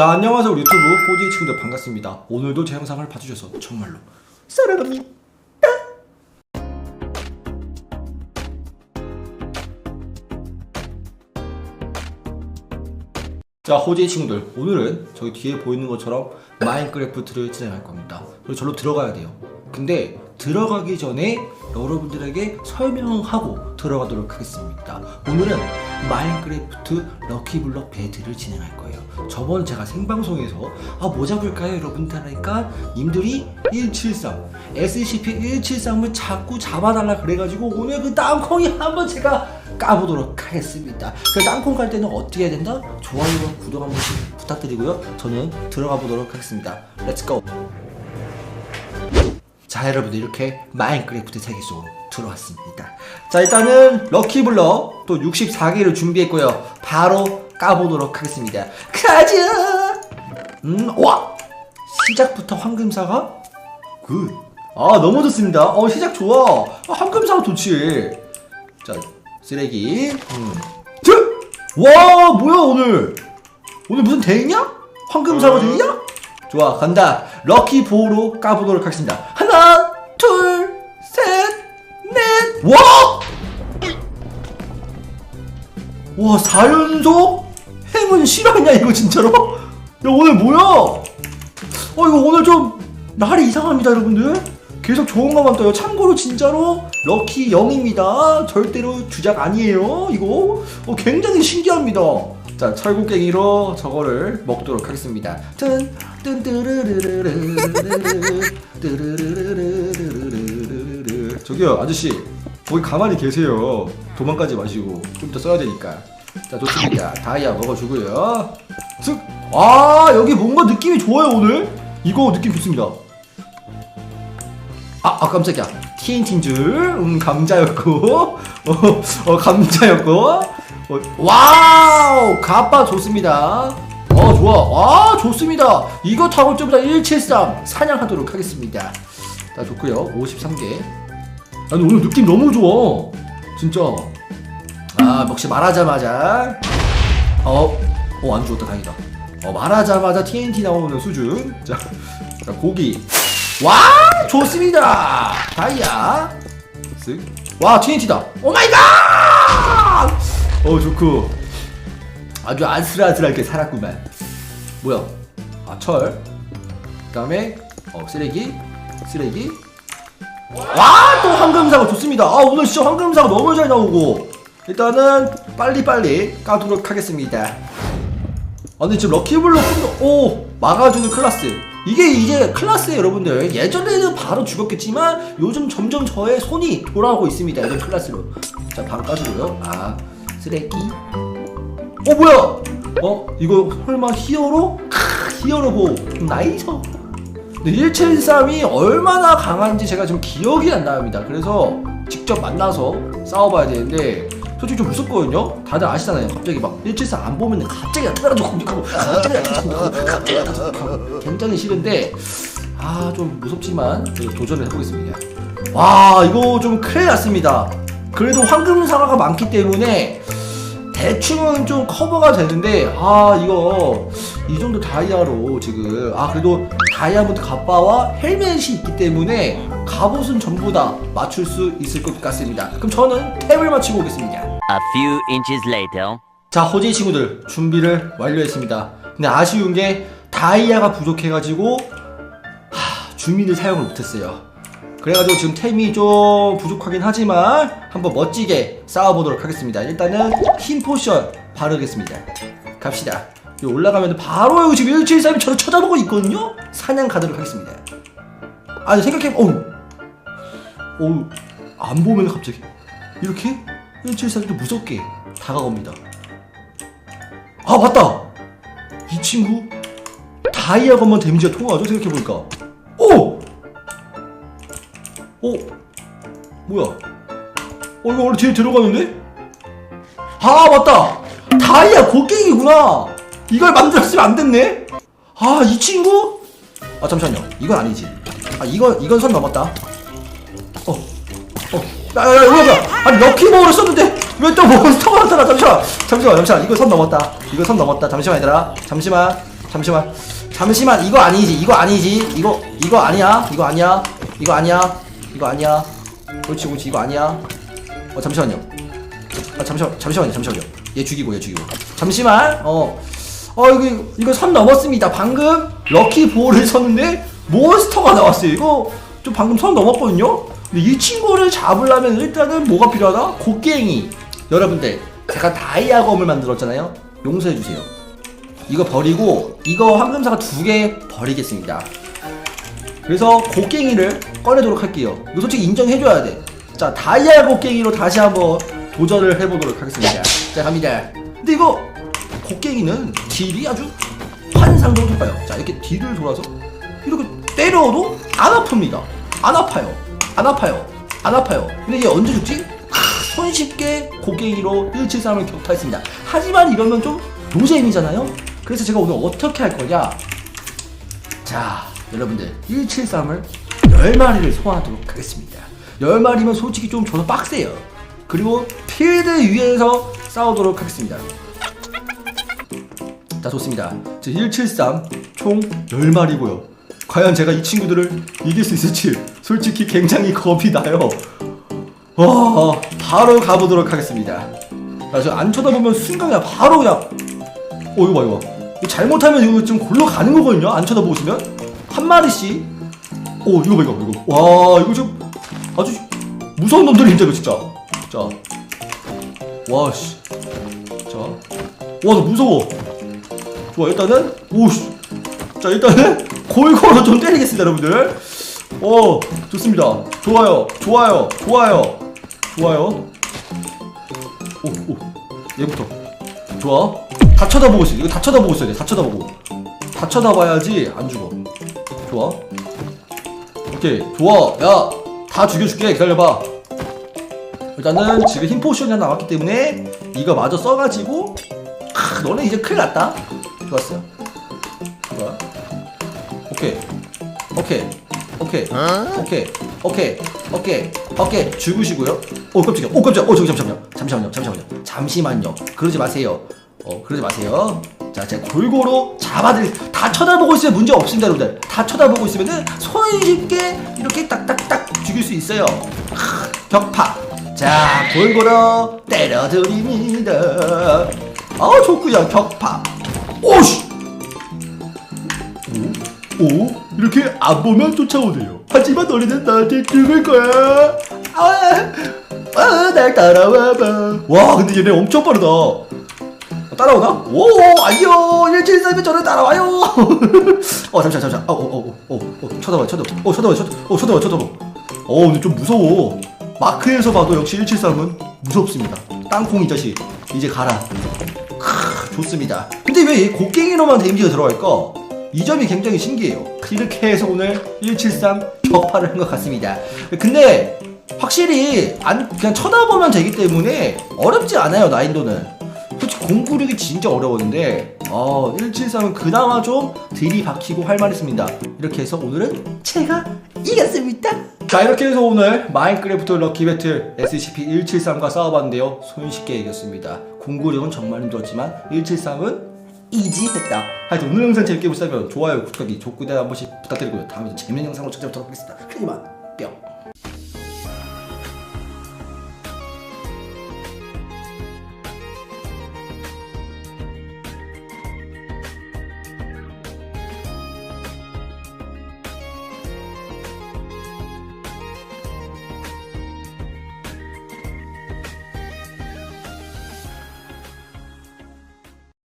자 안녕하세요 우리 유튜브. 포지 친구들 반갑습니다. 오늘도 제 영상을 봐주셔서 정말로 사랑합니다. 자 호지의 친구들. 오늘은 저기 뒤에 보이는 것처럼 마인크래프트를 진행할 겁니다. 그리고 절로 들어가야 돼요 근데 들어가기 전에 여러분들에게 설명하고 들어가도록 하겠습니다 오늘은 마인크래프트 럭키블럭 배틀을 진행할 거예요 저번 제가 생방송에서 아 뭐 잡을까요 여러분들 하니까 님들이 173 SCP-173을 자꾸 잡아달라 그래가지고 오늘 그 땅콩이 한번 제가 까보도록 하겠습니다. 그 땅콩 갈 때는 어떻게 해야 된다? 좋아요와 구독 한 번씩 부탁드리고요. 저는 들어가 보도록 하겠습니다. 렛츠고! 자 여러분들 이렇게 마인크래프트 세계 속으로 들어왔습니다. 자 일단은 럭키블럭 또 64개를 준비했고요. 바로 까보도록 하겠습니다. 가자! 음, 와! 시작부터 황금사가? 굿. 아 너무 좋습니다. 어 시작 좋아. 아, 황금사가 좋지. 자 쓰레기. 음. 트! 와 뭐야 오늘? 오늘 무슨 대회냐? 황금사과 대회냐? 좋아 간다. 럭키 보로 까보도록 하겠습니다. 하나, 둘, 셋, 넷. 와! 와 4연속 행운 실화냐 이거 진짜로? 야 오늘 뭐야? 어 이거 오늘 좀 날이 이상합니다 여러분들 계속 좋은 것만 떠요 참고로 진짜로 럭키 0입니다 절대로 주작 아니에요 이거 어, 굉장히 신기합니다 자 철곡갱이로 저거를 먹도록 하겠습니다 뜬 뜬뜨르르르르르르 뜨르르르르르르르르 저기요 아저씨 거기 가만히 계세요 도망가지 마시고 좀 이따 써야 되니까 자 좋습니다 다이아 먹어주고요 슥! 아 여기 뭔가 느낌이 좋아요 오늘 이거 느낌 좋습니다 아, 아 깜짝이야 TNT인 줄 음 감자였고 어, 어 감자였고 어, 와우 가빠 좋습니다. 어 좋아. 와 좋습니다. 이거 타고 좀 이따 173 사냥하도록 하겠습니다. 자 좋고요. 53개. 아니 오늘 느낌 너무 좋아. 진짜. 아 역시 말하자마자. 어어안 죽었다. 다행이다. 어 말하자마자 TNT 나오는 수준. 자, 자 고기. 와 좋습니다. 다이아. 쓱와 TNT다. 오마이갓 어 좋고. 아주 아슬아슬하게 살았구만. 뭐야? 아철. 그 다음에 어 쓰레기. 쓰레기. 와또 황금사가 좋습니다. 아 오늘 진짜 황금사가 너무 잘 나오고. 일단은 빨리빨리 까도록 하겠습니다. 아 근데 지금 럭키블럭 오 막아주는 클라스. 이게 이제 클라스예요 여러분들. 예전에는 바로 죽었겠지만 요즘 점점 저의 손이 돌아오고 있습니다 이런 클라스로. 자 바로 까주고요. 아 쓰레기? 어 뭐야? 어? 이거 설마 히어로? 크 히어로 보 나이서 근데 173이 얼마나 강한지 제가 지금 기억이 안 납니다. 그래서 직접 만나서 싸워봐야 되는데 솔직히 좀 무섭거든요? 다들 아시잖아요. 갑자기 막 173안 보면 갑자기 나타나가지고 공격하고 갑자기 나타나가지고 갑자기 나타나가지고 굉장히 싫은데 아 좀 무섭지만 도전을 해보겠습니다. 와 이거 좀 큰일 났습니다. 그래도 황금사과가 많기 때문에 대충은 좀 커버가 되는데 아 이거 이 정도 다이아로 지금. 아 그래도 다이아몬드 갑바와 헬멧이 있기 때문에 갑옷은 전부 다 맞출 수 있을 것 같습니다. 그럼 저는 탭을 맞추고 오겠습니다. A few inches later. 자 호지 친구들 준비를 완료했습니다. 근데 아쉬운 게 다이아가 부족해가지고 하, 주민을 사용을 못했어요 그래가지고 지금 템이 좀 부족하긴 하지만 한번 멋지게 싸워보도록 하겠습니다. 일단은 흰 포션 바르겠습니다. 갑시다. 여기 올라가면 바로 여기 지금 173이 저를 쳐다보고 있거든요? 사냥 가도록 하겠습니다. 아니 생각해 어우. 어우 안 보면 갑자기 이렇게 173이 또 무섭게 다가옵니다. 아 맞다! 이 친구 다이아 것만 데미지가 통하죠 생각해보니까. 오! 오! 뭐야? 어 이거 원래 뒤에 들어가는데? 아 맞다! 다이아 곡괭이구나! 이걸 만들었으면 안 됐네? 아 이 친구? 아 잠시만요. 이건 아니지. 아 이건 이건 선 넘었다. 어 어, 야야야 뭐야 아니 럭키볼을 썼는데 왜 또 몬스터가 나타나? 잠시만! 잠시만 잠시만. 이거 선 넘었다. 이거 선 넘었다. 잠시만 얘들아. 잠시만 잠시만. 잠시만. 이거 아니지. 이거 아니지. 이거 이거 아니야. 이거 아니야. 이거 아니야 이거 아니야. 그렇지 그렇지. 이거 아니야. 어 잠시만요. 아 잠시만 잠시만요 잠시만요. 얘 죽이고 얘 죽이고. 잠시만. 어어 이거 이거 선 넘었습니다. 방금 럭키 볼을 쳤는데 몬스터가 나왔어요. 이거 좀 방금 선 넘었거든요? 근데 이 친구를 잡으려면 일단은 뭐가 필요하다? 곡괭이. 여러분들 제가 다이아 검을 만들었잖아요? 용서해 주세요. 이거 버리고 이거 황금사가 두 개 버리겠습니다. 그래서 곡괭이를 꺼내도록 할게요. 이거 솔직히 인정해줘야 돼. 자 다이아 곡괭이로 다시 한번 도전을 해보도록 하겠습니다. 자 갑니다. 근데 이거 곡괭이는 딜이 아주 환상적으로 높아요. 자 이렇게 뒤를 돌아서 이렇게 때려도 안 아픕니다. 안 아파요. 안 아파요. 안 아파요. 근데 얘 언제 죽지? 하, 손쉽게 곡괭이로 173을 격파했습니다. 하지만 이러면 좀 노잼이잖아요? 그래서 제가 오늘 어떻게 할 거냐? 자, 여러분들 173을 10마리를 소환하도록 하겠습니다. 10마리면 솔직히 좀 저도 빡세요. 그리고 필드 위에서 싸우도록 하겠습니다. 자, 좋습니다. 제 173 총 10마리고요. 과연 제가 이 친구들을 이길 수 있을지 솔직히 굉장히 겁이 나요. 와, 바로 가보도록 하겠습니다. 나저 안 쳐다보면 순간 그냥 바로 그냥 어 이거 봐 이거 봐. 잘못하면 이거 좀 골로 가는 거거든요 안 쳐다보고 있으면 한 마리씩 오 이거 봐 이거 이거 와 이거 좀 아주 무서운 놈들인데 이거 진짜 자와씨 자와나 무서워 좋아 일단은 오씨 자 일단은 골고루 좀 때리겠습니다 여러분들 어 좋습니다 좋아요 좋아요 좋아요 좋아요 오, 오, 얘부터. 좋아. 다 쳐다보고 있어. 이거 다 쳐다보고 있어야 돼. 다 쳐다보고. 다 쳐다봐야지 안 죽어. 좋아. 오케이. 좋아. 야, 다 죽여줄게. 기다려봐. 일단은 지금 힘 포션이 하나 나왔기 때문에 이거 마저 써가지고 크, 너네 이제 큰일 났다. 좋았어요. 좋아. 오케이. 오케이. 오케이. 오케이. 오케이. 오케이. 오케이. 죽으시고요. 오 깜짝이야. 오 깜짝이야. 오 저기 잠시만요. 잠시만요. 잠시만요. 잠시만요. 그러지 마세요. 어 그러지 마세요. 자, 제가 골고루 잡아드릴 다 쳐다보고 있으면 문제 없습니다, 여러분들. 다 쳐다보고 있으면은 손쉽게 이렇게 딱딱딱 죽일 수 있어요. 크, 격파. 자, 골고루 때려드립니다. 아, 좋구요. 격파. 오씨. 오, 오, 이렇게 안 보면 쫓아오네요. 하지만 너희는 나한테 죽을 거야. 아, 아, 날 따라와봐. 와, 근데 얘네 엄청 빠르다. 어, 따라오나? 오, 아니요. 173이 저를 따라와요. 어, 잠시만, 잠시만. 어, 어, 어, 어, 어, 쳐다봐, 쳐다봐. 어, 쳐다봐, 쳐다봐. 어, 쳐다봐, 쳐다봐. 어, 근데 좀 무서워. 마크에서 봐도 역시 173은 무섭습니다. 땅콩 이 자식. 이제 가라. 크, 좋습니다. 근데 왜 이 곡괭이로만 데미지가 들어갈까? 이 점이 굉장히 신기해요. 이렇게 해서 오늘 173 격파를 한 것 같습니다. 근데 확실히 안 그냥 쳐다보면 되기 때문에 어렵지 않아요 난이도는. 솔직히 공구력이 진짜 어려웠는데 어 173은 그나마 좀 들이박히고 할 만했습니다. 이렇게 해서 오늘은 제가 이겼습니다. 자 이렇게 해서 오늘 마인크래프트 럭키 배틀 SCP-173과 싸워봤는데요. 손쉽게 이겼습니다. 공구력은 정말 힘들었지만 173은 이지했다. 하여튼 오늘 영상 재밌게 보셨다면 좋아요 구독하기 좋고대 한 번씩 부탁드리고요. 다음에 또 재밌는 영상으로 찾아뵙도록 하겠습니다. 그만 뿅